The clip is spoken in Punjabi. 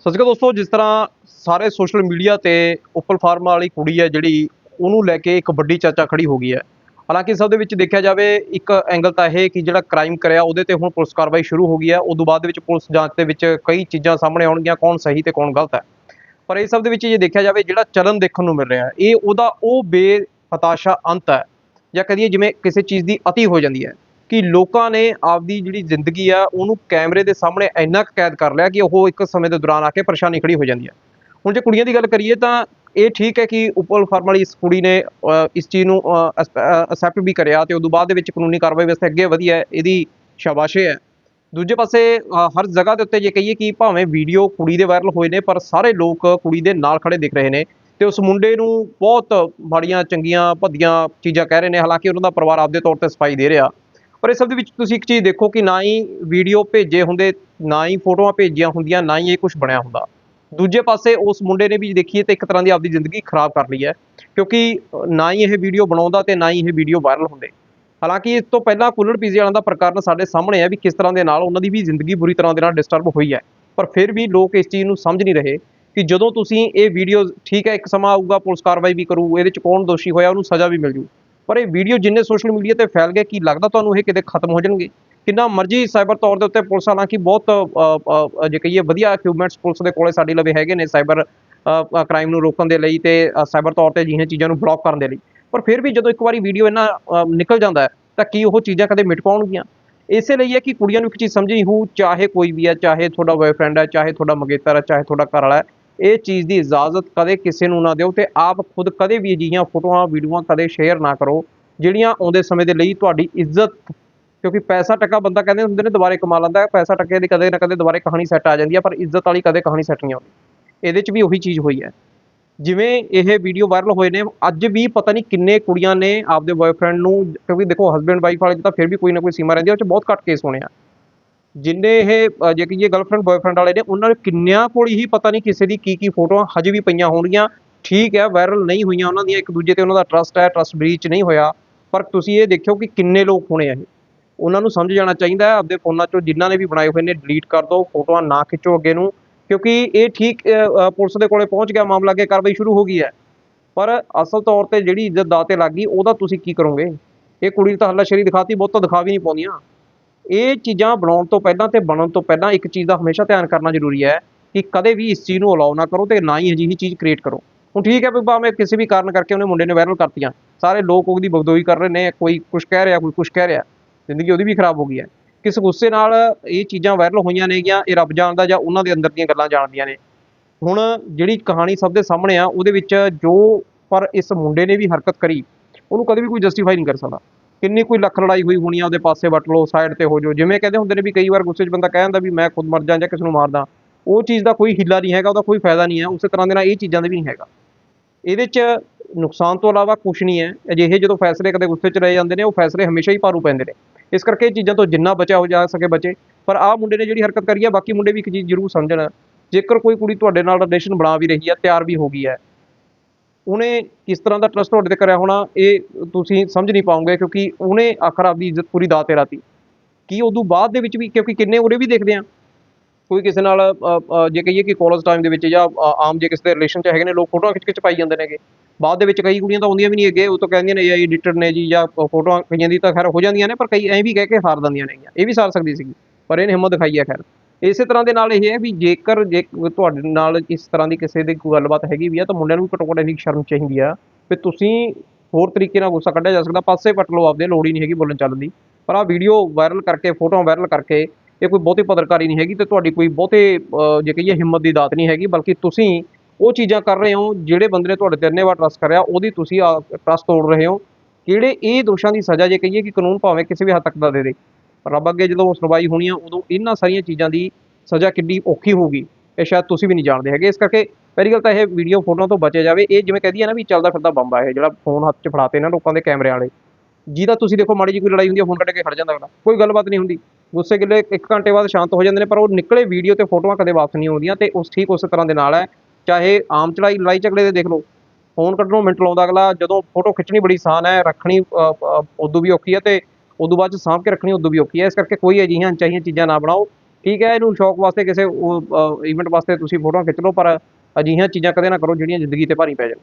ਸਤਿ ਸ਼੍ਰੀ ਅਕਾਲ ਦੋਸਤੋ, ਜਿਸ ਤਰ੍ਹਾਂ ਸਾਰੇ ਸੋਸ਼ਲ ਮੀਡੀਆ ਤੇ ਉੱਪਲ ਫਾਰਮਾ ਵਾਲੀ ਕੁੜੀ ਹੈ ਜਿਹੜੀ, ਉਹਨੂੰ ਲੈ ਕੇ ਇੱਕ ਵੱਡੀ ਚਰਚਾ ਖੜੀ ਹੋ ਗਈ ਹੈ। ਹਾਲਾਂਕਿ ਸਭ ਦੇ ਵਿੱਚ ਦੇਖਿਆ ਜਾਵੇ, ਇੱਕ ਐਂਗਲ ਤਾਂ ਇਹ ਕਿ ਜਿਹੜਾ ਕ੍ਰਾਈਮ ਕਰਿਆ, ਉਹਦੇ ਤੇ ਹੁਣ ਪੁਲਿਸ ਕਾਰਵਾਈ ਸ਼ੁਰੂ ਹੋ ਗਈ ਹੈ। ਉਸ ਤੋਂ ਬਾਅਦ ਵਿੱਚ ਪੁਲਿਸ ਜਾਂਚ ਦੇ ਵਿੱਚ ਕਈ ਚੀਜ਼ਾਂ ਸਾਹਮਣੇ ਆਉਣਗੀਆਂ, ਕੌਣ ਸਹੀ ਤੇ ਕੌਣ ਗਲਤ ਹੈ। ਪਰ ਇਹ ਸਭ ਦੇ ਵਿੱਚ ਜੇ ਦੇਖਿਆ ਜਾਵੇ, ਜਿਹੜਾ ਚਲਨ ਦੇਖਣ ਨੂੰ ਮਿਲ ਰਿਹਾ ਹੈ, ਇਹ ਉਹਦਾ ਉਹ ਬੇਹਤਾਸ਼ਾ ਅੰਤ ਹੈ, ਜਾਂ ਕਹੀਏ ਜਿਵੇਂ ਕਿਸੇ ਚੀਜ਼ ਦੀ ਅਤੀ ਹੋ ਜਾਂਦੀ ਹੈ। ਕਿ ਲੋਕਾਂ ਨੇ ਆਪਦੀ ਜਿਹੜੀ ਜ਼ਿੰਦਗੀ ਆ, ਉਹਨੂੰ ਕੈਮਰੇ ਦੇ ਸਾਹਮਣੇ ਇੰਨਾ ਕੁ ਕੈਦ ਕਰ ਲਿਆ ਕਿ ਉਹ ਇੱਕ ਸਮੇਂ ਦੇ ਦੌਰਾਨ ਆ ਕੇ ਪਰੇਸ਼ਾਨੀ ਖੜੀ ਹੋ ਜਾਂਦੀ ਹੈ ਹੁਣ ਜੇ ਕੁੜੀਆਂ ਦੀ ਗੱਲ ਕਰੀਏ ਤਾਂ ਇਹ ਠੀਕ ਹੈ ਕਿ ਉਪਲ ਫਾਰਮ ਵਾਲੀ ਇਸ ਕੁੜੀ ਨੇ ਇਸ ਚੀਜ਼ ਨੂੰ ਅਸੈਪਟ ਵੀ ਕਰਿਆ ਤੇ ਉਦੋਂ ਬਾਅਦ ਦੇ ਵਿੱਚ ਕਾਨੂੰਨੀ ਕਾਰਵਾਈ ਵਾਸਤੇ ਅੱਗੇ ਵਧੀਆ ਇਹਦੀ ਸ਼ਾਬਾਸ਼ੇ ਹੈ। ਦੂਜੇ ਪਾਸੇ ਹਰ ਜਗ੍ਹਾ ਦੇ ਉੱਤੇ ਜੇ ਕਹੀਏ ਕਿ ਭਾਵੇਂ ਵੀਡੀਓ ਕੁੜੀ ਦੇ ਵਾਇਰਲ ਹੋਏ ਨੇ, ਪਰ ਸਾਰੇ ਲੋਕ ਕੁੜੀ ਦੇ ਨਾਲ ਖੜੇ ਦਿਖ ਰਹੇ ਨੇ ਤੇ ਉਸ ਮੁੰਡੇ ਨੂੰ ਬਹੁਤ ਮਾੜੀਆਂ, ਚੰਗੀਆਂ, ਭੱਦੀਆਂ ਚੀਜ਼ਾਂ ਕਹਿ ਰਹੇ ਨੇ, ਹਾਲਾਂਕਿ ਉਹਨਾਂ ਦਾ ਪਰਿਵਾਰ ਆਪਦੇ ਤੌਰ ਤੇ ਸਫ਼ਾਈ ਦੇ ਰਿਹਾ। ਪਰ ਇਸ ਸਭ ਦੇ ਵਿੱਚ ਤੁਸੀਂ ਇੱਕ ਚੀਜ਼ ਦੇਖੋ ਕਿ ਨਾ ਹੀ ਵੀਡੀਓ ਭੇਜੇ ਹੁੰਦੇ, ਨਾ ਹੀ ਫੋਟੋਆਂ ਭੇਜੀਆਂ ਹੁੰਦੀਆਂ, ਨਾ ਹੀ ਇਹ ਕੁਝ ਬਣਿਆ ਹੁੰਦਾ। ਦੂਜੇ ਪਾਸੇ ਉਸ ਮੁੰਡੇ ਨੇ ਵੀ ਦੇਖੀਏ ਤੇ ਇੱਕ ਤਰ੍ਹਾਂ ਦੀ ਆਪਦੀ ਜ਼ਿੰਦਗੀ ਖਰਾਬ ਕਰ ਲਈ ਹੈ, ਕਿਉਂਕਿ ਨਾ ਹੀ ਇਹ ਵੀਡੀਓ ਬਣਾਉਂਦਾ ਤੇ ਨਾ ਹੀ ਇਹ ਵੀਡੀਓ ਵਾਇਰਲ ਹੁੰਦੇ। ਹਾਲਾਂਕਿ ਇਸ ਤੋਂ ਪਹਿਲਾਂ ਕੁੱਲੜ ਪੀਜ਼ੇ ਵਾਲਿਆਂ ਦਾ ਪ੍ਰਕਰਨ ਸਾਡੇ ਸਾਹਮਣੇ ਹੈ ਵੀ ਕਿਸ ਤਰ੍ਹਾਂ ਦੇ ਨਾਲ ਉਹਨਾਂ ਦੀ ਵੀ ਜ਼ਿੰਦਗੀ ਬੁਰੀ ਤਰ੍ਹਾਂ ਦੇ ਨਾਲ ਡਿਸਟਰਬ ਹੋਈ ਹੈ। ਪਰ ਫਿਰ ਵੀ ਲੋਕ ਇਸ ਚੀਜ਼ ਨੂੰ ਸਮਝ ਨਹੀਂ ਰਹੇ ਕਿ ਜਦੋਂ ਤੁਸੀਂ ਇਹ ਵੀਡੀਓ ਠੀਕ ਹੈ, ਇੱਕ ਸਮਾਂ ਆਊਗਾ, ਪੁਲਿਸ ਕਾਰਵਾਈ ਵੀ ਕਰੂ, ਇਹਦੇ ਚ ਕੌਣ ਦੋਸ਼ੀ ਹੋਇਆ, ਉਹਨੂੰ ਸਜ਼ਾ ਵੀ ਮਿਲ ਜੂ। ਪਰ ਇਹ ਵੀਡੀਓ ਜਿੰਨੇ ਸੋਸ਼ਲ ਮੀਡੀਆ ਤੇ ਫੈਲ ਗਏ, ਕੀ ਲੱਗਦਾ ਤੁਹਾਨੂੰ ਇਹ ਕਿਤੇ ਖਤਮ ਹੋ ਜਾਣਗੇ? ਕਿੰਨਾ ਮਰਜ਼ੀ ਸਾਈਬਰ ਤੌਰ ਦੇ ਉੱਤੇ ਪੁਲਿਸ ਹਾਲਾਂਕਿ ਬਹੁਤ ਜੇ ਕਹੀਏ ਵਧੀਆ ਇਕਵਿਪਮੈਂਟਸ ਪੁਲਿਸ ਦੇ ਕੋਲੇ ਸਾਡੇ ਲਵੇ ਹੈਗੇ ਨੇ ਸਾਈਬਰ ਕ੍ਰਾਈਮ ਨੂੰ ਰੋਕਣ ਦੇ ਲਈ ਤੇ ਸਾਈਬਰ ਤੌਰ ਤੇ ਅਜਿਹੀਆਂ ਚੀਜ਼ਾਂ ਨੂੰ ਬਲੌਕ ਕਰਨ ਦੇ ਲਈ। ਪਰ ਫਿਰ ਵੀ ਜਦੋਂ ਇੱਕ ਵਾਰੀ ਵੀਡੀਓ ਇਹਨਾਂ ਨਿਕਲ ਜਾਂਦਾ ਹੈ, ਤਾਂ ਕੀ ਉਹ ਚੀਜ਼ਾਂ ਕਦੇ ਮਿਟ ਪਾਉਣਗੀਆਂ? ਇਸੇ ਲਈ ਹੈ ਕਿ ਕੁੜੀਆਂ ਨੂੰ ਇੱਕ ਚੀਜ਼ ਸਮਝਣੀ ਹੋ ਚਾਹੇ ਕੋਈ ਵੀ ਹੈ, ਚਾਹੇ ਤੁਹਾਡਾ ਬॉयਫ੍ਰੈਂਡ ਹੈ, ਚਾਹੇ ਤੁਹਾਡਾ ਮਗੇਤਰ ਹੈ, ਚਾਹੇ ਤੁਹਾਡਾ ਘਰ ਵਾਲਾ ਹੈ ਇਹ ਚੀਜ਼ ਦੀ ਇਜਾਜ਼ਤ ਕਦੇ ਕਿਸੇ ਨੂੰ ਨਾ ਦਿਓ ਤੇ ਆਪ ਖੁਦ ਕਦੇ ਵੀ ਅਜਿਹੀਆਂ ਫੋਟੋਆਂ, ਵੀਡੀਓਆਂ ਕਦੇ ਸ਼ੇਅਰ ਨਾ ਕਰੋ, ਜਿਹੜੀਆਂ ਆਉਂਦੇ ਸਮੇਂ ਦੇ ਲਈ ਤੁਹਾਡੀ ਇੱਜ਼ਤ, ਕਿਉਂਕਿ ਪੈਸਾ ਟੱਕਾ ਬੰਦਾ ਕਹਿੰਦੇ ਹੁੰਦੇ ਨੇ ਦੁਬਾਰੇ ਕਮਾ ਲੈਂਦਾ, ਪੈਸਾ ਟੱਕੇ ਦੀ ਕਦੇ ਨਾ ਕਦੇ ਦੁਬਾਰੇ ਕਹਾਣੀ ਸੈੱਟ ਆ ਜਾਂਦੀ ਹੈ ਪਰ ਇੱਜ਼ਤ ਵਾਲੀ ਕਦੇ ਕਹਾਣੀ ਸੈੱਟ ਨਹੀਂ ਆਉਂਦੀ। ਇਹਦੇ 'ਚ ਵੀ ਉਹੀ ਚੀਜ਼ ਹੋਈ ਹੈ। ਜਿਵੇਂ ਇਹ ਵੀਡੀਓ ਵਾਇਰਲ ਹੋਏ ਨੇ, ਅੱਜ ਵੀ ਪਤਾ ਨਹੀਂ ਕਿੰਨੇ ਕੁੜੀਆਂ ਨੇ ਆਪਦੇ ਬॉयਫ੍ਰੈਂਡ ਨੂੰ, ਕਿਉਂਕਿ ਦੇਖੋ ਹਸਬੈਂਡ ਵਾਈਫ ਵਾਲੇ ਤਾਂ ਫਿਰ ਵੀ ਕੋਈ ਨਾ ਕੋਈ ਸੀਮਾ ਰਹਿੰਦੀ ਹੈ ਉਹ 'ਚ ਬਹੁਤ ਘੱਟ ਕੇਸ ਹੋਣੇ ਆ। ਜਿੰਨੇ ਇਹ ਅ, ਜੇ ਕਹੀਏ ਗਰਲਫ੍ਰੈਂਡ ਬॉयਫ੍ਰੈਂਡ ਵਾਲੇ ਨੇ ਉਹਨਾਂ ਨੂੰ ਕਿੰਨਿਆਂ ਕੋਲ ਹੀ ਪਤਾ ਨਹੀਂ ਕਿਸੇ ਦੀ ਕੀ ਕੀ ਫੋਟੋਆਂ ਹਜੇ ਵੀ ਪਈਆਂ ਹੋਣਗੀਆਂ। ਠੀਕ ਹੈ ਵਾਇਰਲ ਨਹੀਂ ਹੋਈਆਂ ਉਹਨਾਂ ਦੀਆਂ ਇੱਕ ਦੂਜੇ ਤੇ ਉਹਨਾਂ ਦਾ ਟਰਸਟ ਹੈ ਟਰਸਟ ਬ੍ਰੀਚ ਨਹੀਂ ਹੋਇਆ। ਪਰ ਤੁਸੀਂ ਇਹ ਦੇਖਿਓ ਕਿ ਕਿੰਨੇ ਲੋਕ ਹੋਣੇ ਆ ਇਹ। ਉਹਨਾਂ ਨੂੰ ਸਮਝ ਜਾਣਾ ਚਾਹੀਦਾ ਹੈ ਆਪਦੇ ਫੋਨਾਂ 'ਚੋਂ ਜਿਨ੍ਹਾਂ ਨੇ ਵੀ ਬਣਾਏ ਹੋਏ ਨੇ ਡਿਲੀਟ ਕਰ ਦਿਓ ਫੋਟੋਆਂ ਨਾ ਖਿੱਚੋ ਅੱਗੇ ਨੂੰ। ਕਿਉਂਕਿ ਇਹ ਠੀਕ ਪੁਲਿਸ ਦੇ ਕੋਲੇ ਪਹੁੰਚ ਗਿਆ ਮਾਮਲਾ ਅੱਗੇ ਕਾਰਵਾਈ ਸ਼ੁਰੂ ਹੋ ਗਈ ਹੈ। ਪਰ ਅਸਲ ਤੌਰ ਤੇ ਜਿਹੜੀ ਇੱਜ਼ਤ ਦਾਅ ਲੱਗ ਗਈ ਉਹਦਾ ਤੁਸੀਂ ਕੀ ਕਰੋਗੇ? ਇਹ ਕੁੜੀ ਤਾਂ ਹੱਲਾਸ਼ੇਰੀ ਦਿਖਾਤੀ ਬਹੁਤ ਤਾਂ ਦਿਖਾ ਵੀ ਨਹੀਂ ਪਾਉਂਦੀਆਂ। ਇਹ ਚੀਜ਼ਾਂ ਬਣਾਉਣ ਤੋਂ ਪਹਿਲਾਂ ਤੇ ਬਣਨ ਤੋਂ ਪਹਿਲਾਂ ਇੱਕ ਚੀਜ਼ ਦਾ ਹਮੇਸ਼ਾ ਧਿਆਨ ਕਰਨਾ ਜ਼ਰੂਰੀ ਹੈ ਕਿ ਕਦੇ ਵੀ ਇਸ ਚੀਜ਼ ਨੂੰ ਅਲਾਉ ਨਾ ਕਰੋ ਤੇ ਨਾ ਹੀ ਅਜਿਹੀ ਚੀਜ਼ ਕ੍ਰੀਏਟ ਕਰੋ। ਹੁਣ ਠੀਕ ਹੈ ਵੀ ਭਾਵੇਂ ਕਿਸੇ ਵੀ ਕਾਰਨ ਕਰਕੇ ਉਹਨੇ ਮੁੰਡੇ ਨੇ ਵਾਇਰਲ ਕਰਤੀਆਂ, ਸਾਰੇ ਲੋਕ ਉਹਦੀ ਬਗਦੋਈ ਕਰ ਰਹੇ ਨੇ, ਕੋਈ ਕੁਝ ਕਹਿ ਰਿਹਾ, ਕੋਈ ਕੁਝ ਕਹਿ ਰਿਹਾ, ਜ਼ਿੰਦਗੀ ਉਹਦੀ ਵੀ ਖਰਾਬ ਹੋ ਗਈ ਹੈ। ਕਿਸ ਗੁੱਸੇ ਨਾਲ ਇਹ ਚੀਜ਼ਾਂ ਵਾਇਰਲ ਹੋਈਆਂ ਨੇਗੀਆਂ, ਇਹ ਰੱਬ ਜਾਣਦਾ ਜਾਂ ਉਹਨਾਂ ਦੇ ਅੰਦਰ ਦੀਆਂ ਗੱਲਾਂ ਜਾਣਦੀਆਂ ਨੇ। ਹੁਣ ਜਿਹੜੀ ਕਹਾਣੀ ਸਭ ਦੇ ਸਾਹਮਣੇ ਆ, ਉਹਦੇ ਵਿੱਚ ਜੋ ਪਰ ਇਸ ਮੁੰਡੇ ਨੇ ਵੀ ਹਰਕਤ ਕਰੀ, ਉਹਨੂੰ ਕਦੇ ਵੀ ਕੋਈ ਜਸਟੀਫਾਈ ਨਹੀਂ ਕਰ ਸਕਦਾ। ਕਿੰਨੀ ਕੋਈ ਲੱਖ ਲੜਾਈ ਹੋਈ ਹੋਣੀ ਆ ਉਹਦੇ ਪਾਸੇ, ਵੱਟ ਲਓ ਸਾਈਡ ਤੇ ਹੋ ਜਾਓ। ਜਿਵੇਂ ਕਹਿੰਦੇ ਹੁੰਦੇ ਨੇ ਵੀ ਕਈ ਵਾਰ ਗੁੱਸੇ 'ਚ ਬੰਦਾ ਕਹਿ ਜਾਂਦਾ ਵੀ ਮੈਂ ਖੁਦ ਮਰ ਜਾਂ ਜਾਂ ਕਿਸੇ ਨੂੰ ਮਾਰਦਾ। ਉਹ ਚੀਜ਼ ਦਾ ਕੋਈ ਹਿੱਲਾ ਨਹੀਂ ਹੈਗਾ, ਉਹਦਾ ਕੋਈ ਫਾਇਦਾ ਨਹੀਂ ਹੈ। ਉਸੇ ਤਰ੍ਹਾਂ ਦੇ ਨਾਲ ਇਹ ਚੀਜ਼ਾਂ ਦਾ ਵੀ ਨਹੀਂ ਹੈਗਾ। ਇਹਦੇ 'ਚ ਨੁਕਸਾਨ ਤੋਂ ਇਲਾਵਾ ਕੁਝ ਨਹੀਂ ਹੈ। ਅਜਿਹੇ ਜਦੋਂ ਫੈਸਲੇ ਕਦੇ ਗੁੱਸੇ 'ਚ ਲਏ ਜਾਂਦੇ ਨੇ, ਉਹ ਫੈਸਲੇ ਹਮੇਸ਼ਾ ਹੀ ਭਾਰੂ ਪੈਂਦੇ ਨੇ। ਇਸ ਕਰਕੇ ਇਹ ਚੀਜ਼ਾਂ ਤੋਂ ਜਿੰਨਾ ਬਚਿਆ ਹੋ ਜਾ ਸਕੇ ਬਚੇ। ਪਰ ਆਹ ਮੁੰਡੇ ਨੇ ਜਿਹੜੀ ਹਰਕਤ ਕਰੀ ਹੈ ਬਾਕੀ ਮੁੰਡੇ ਵੀ ਇੱਕ ਚੀਜ਼ ਜ਼ਰੂਰ ਸਮਝਣ। ਜੇਕਰ ਕੋਈ ਕੁੜੀ ਤੁਹਾਡੇ ਨਾਲ ਰਿਲੇਸ਼ਨ ਬਣਾ ਵੀ ਰਹੀ ਹੈ ਤਿਆਰ ਵੀ ਹੋ ਗਈ ਹੈ ਉਹਨੇ ਕਿਸ ਤਰ੍ਹਾਂ ਦਾ ਟਰਸਟ ਤੁਹਾਡੇ ਤੇ ਕਰਿਆ ਹੋਣਾ, ਇਹ ਤੁਸੀਂ ਸਮਝ ਨਹੀਂ ਪਾਉਂਗੇ ਕਿਉਂਕਿ ਉਹਨੇ ਆਖਰ ਆਪਦੀ ਇੱਜ਼ਤ ਪੂਰੀ ਦਾਅ ਤੇ ਰਾਤੀ ਕੀ ਉਦੋਂ ਬਾਅਦ ਦੇ ਵਿੱਚ ਵੀ, ਕਿਉਂਕਿ ਕਿੰਨੇ ਉਰੇ ਵੀ ਦੇਖਦੇ ਆ। ਕੋਈ ਕਿਸੇ ਨਾਲ ਜੇ ਕਹੀਏ ਕਿ ਕਾਲਜ ਟਾਈਮ ਦੇ ਵਿੱਚ ਜਾਂ ਆਮ ਜੇ ਕਿਸੇ ਦੇ ਰਿਲੇਸ਼ਨ 'ਚ ਹੈਗੇ ਨੇ, ਲੋਕ ਫੋਟੋਆਂ ਖਿੱਚ ਕੇ ਪਾਈ ਜਾਂਦੇ ਨੇਗੇ। ਬਾਅਦ ਦੇ ਵਿੱਚ ਕਈ ਕੁੜੀਆਂ ਤਾਂ ਆਉਂਦੀਆਂ ਵੀ ਨਹੀਂ ਅੱਗੇ, ਉਹ ਤਾਂ ਕਹਿੰਦੀਆਂ ਨੇ ਇਹ ਐਡੀਟਰ ਨੇ ਜੀ ਜਾਂ ਫੋਟੋਆਂ ਕਈਆਂ ਦੀ ਤਾਂ ਖੈਰ ਹੋ ਜਾਂਦੀਆਂ ਨੇ, ਪਰ ਕਈ ਐਂ ਵੀ ਕਹਿ ਕੇ ਹਾਰ ਦਿੰਦੀਆਂ ਨੇਗੀਆਂ। ਇਹ ਵੀ ਸਾਰ ਸਕਦੀ ਸੀਗੀ, ਪਰ ਇਹਨੇ ਹਿੰਮਤ ਦਿਖਾਈ ਹੈ ਖੈਰ। ਇਸੇ ਤਰ੍ਹਾਂ ਦੇ ਨਾਲ ਇਹ ਹੈ ਵੀ ਜੇਕਰ ਜੇ ਤੁਹਾਡੇ ਨਾਲ ਇਸ ਤਰ੍ਹਾਂ ਦੀ ਕਿਸੇ ਦੀ ਕੋਈ ਗੱਲਬਾਤ ਹੈਗੀ ਵੀ ਆ, ਤਾਂ ਮੁੰਡਿਆਂ ਨੂੰ ਵੀ ਘੱਟੋ ਘੱਟ ਇੰਨੀ ਸ਼ਰਮ ਚਾਹੀਦੀ ਆ ਵੀ ਤੁਸੀਂ ਹੋਰ ਤਰੀਕੇ ਨਾਲ ਗੁੱਸਾ ਕੱਢਿਆ ਜਾ ਸਕਦਾ, ਪਾਸੇ ਪੱਟ ਲਓ, ਆਪਦੇ ਲੋੜ ਹੀ ਨਹੀਂ ਹੈਗੀ ਬੋਲਣ ਚੱਲਣ ਦੀ। ਪਰ ਆ ਵੀਡੀਓ ਵਾਇਰਲ ਕਰਕੇ, ਫੋਟੋਆਂ ਵਾਇਰਲ ਕਰਕੇ, ਇਹ ਕੋਈ ਬਹੁਤੀ ਪੱਤਰਕਾਰੀ ਨਹੀਂ ਹੈਗੀ ਤੇ ਤੁਹਾਡੀ ਕੋਈ ਬਹੁਤੇ ਜੇ ਕਹੀਏ ਹਿੰਮਤ ਦੀ ਦਾਤ ਨਹੀਂ ਹੈਗੀ, ਬਲਕਿ ਤੁਸੀਂ ਉਹ ਚੀਜ਼ਾਂ ਕਰ ਰਹੇ ਹੋ ਜਿਹੜੇ ਬੰਦੇ ਨੇ ਤੁਹਾਡੇ ਤੇ ਇੰਨੇ ਵਾਰ ਟਰਸਟ ਕਰਿਆ, ਉਹਦੀ ਤੁਸੀਂ ਟਰਸਟ ਤੋੜ ਰਹੇ ਹੋ। ਕਿਹੜੇ ਇਹ ਦੋਸ਼ਾਂ ਦੀ ਸਜ਼ਾ ਜੇ ਕਹੀਏ ਕਿ ਕਾਨੂੰਨ ਭਾਵੇਂ ਕਿਸੇ ਵੀ ਹੱਦ ਤੱਕ ਦਾ ਦੇ ਦੇ। ਰੱਬ ਅੱਗੇ ਜਦੋਂ ਸੁਣਵਾਈ ਹੋਣੀ ਆ, ਉਦੋਂ ਇਹਨਾਂ ਸਾਰੀਆਂ ਚੀਜ਼ਾਂ ਦੀ ਸਜ਼ਾ ਕਿੰਨੀ ਔਖੀ ਹੋਊਗੀ, ਇਹ ਸ਼ਾਇਦ ਤੁਸੀਂ ਵੀ ਨਹੀਂ ਜਾਣਦੇ ਹੈਗੇ। ਇਸ ਕਰਕੇ ਪਹਿਲੀ ਗੱਲ ਤਾਂ ਇਹ ਵੀਡੀਓ ਫੋਟੋਆਂ ਤੋਂ ਬਚਿਆ ਜਾਵੇ। ਇਹ ਜਿਵੇਂ ਕਹਦੀ ਹੈ ਨਾ ਵੀ ਚੱਲਦਾ ਫਿਰਦਾ ਬੰਬ ਆ ਇਹ, ਜਿਹੜਾ ਫੋਨ ਹੱਥ 'ਚ ਫੜਾਤੇ ਨਾ ਲੋਕਾਂ ਦੇ ਕੈਮਰੇ ਵਾਲੇ। ਜਿਹਦਾ ਤੁਸੀਂ ਦੇਖੋ ਮਾੜੀ ਜਿਹੀ ਕੋਈ ਲੜਾਈ ਹੁੰਦੀ ਹੈ ਫੋਨ ਕੱਢ ਕੇ ਖੜ ਜਾਂਦਾ ਅਗਲਾ। ਕੋਈ ਗੱਲਬਾਤ ਨਹੀਂ ਹੁੰਦੀ। ਗੁੱਸੇ ਗਿੱਲੇ ਇੱਕ ਘੰਟੇ ਬਾਅਦ ਸ਼ਾਂਤ ਹੋ ਜਾਂਦੇ ਨੇ, ਪਰ ਉਹ ਨਿਕਲੇ ਵੀਡੀਓ ਤੇ ਫੋਟੋਆਂ ਕਦੇ ਵਾਪਸ ਨਹੀਂ ਆਉਂਦੀਆਂ ਤੇ ਉਸ ਠੀਕ ਉਸੇ ਤਰ੍ਹਾਂ ਦੇ ਨਾਲ ਹੈ। ਚਾਹੇ ਆਮ ਚੜਾਈ, ਲੜਾਈ ਝਗੜੇ ਦੇ ਦੇਖ ਲਓ। ਫੋਨ ਕੱਢਣੋਂ ਮਿੰਟ ਲਾਉਂਦਾ ਅਗਲਾ। ਜਦੋਂ ਫੋਟੋ ਖਿੱਚਣੀ ਬੜੀ ਆਸਾਨ ਹੈ, ਰੱਖਣੀ ਉਦੋਂ ਵੀ ਔਖੀ ਹੈ ਤੇ ਉਦੋਂ ਬਾਅਦ ਚ ਸਾਂਭ ਕੇ ਰੱਖਣੀ ਉਦੋਂ ਵੀ ਔਖੀ ਹੈ। ਇਸ ਕਰਕੇ ਕੋਈ ਅਜਿਹੀਆਂ ਅਣਚਾਹੀਆਂ ਚੀਜ਼ਾਂ ਨਾ ਬਣਾਓ। ਠੀਕ ਹੈ, ਇਹਨੂੰ ਸ਼ੌਕ ਵਾਸਤੇ ਕਿਸੇ ਇਵੈਂਟ ਵਾਸਤੇ ਤੁਸੀਂ ਫੋਟੋਆਂ ਖਿੱਚ ਲਓ, ਪਰ ਅਜਿਹੀਆਂ ਚੀਜ਼ਾਂ ਕਦੇ ਨਾ ਕਰੋ ਜਿਹੜੀਆਂ ਜ਼ਿੰਦਗੀ ਤੇ ਭਾਰੀ ਪੈ ਜਾਣ।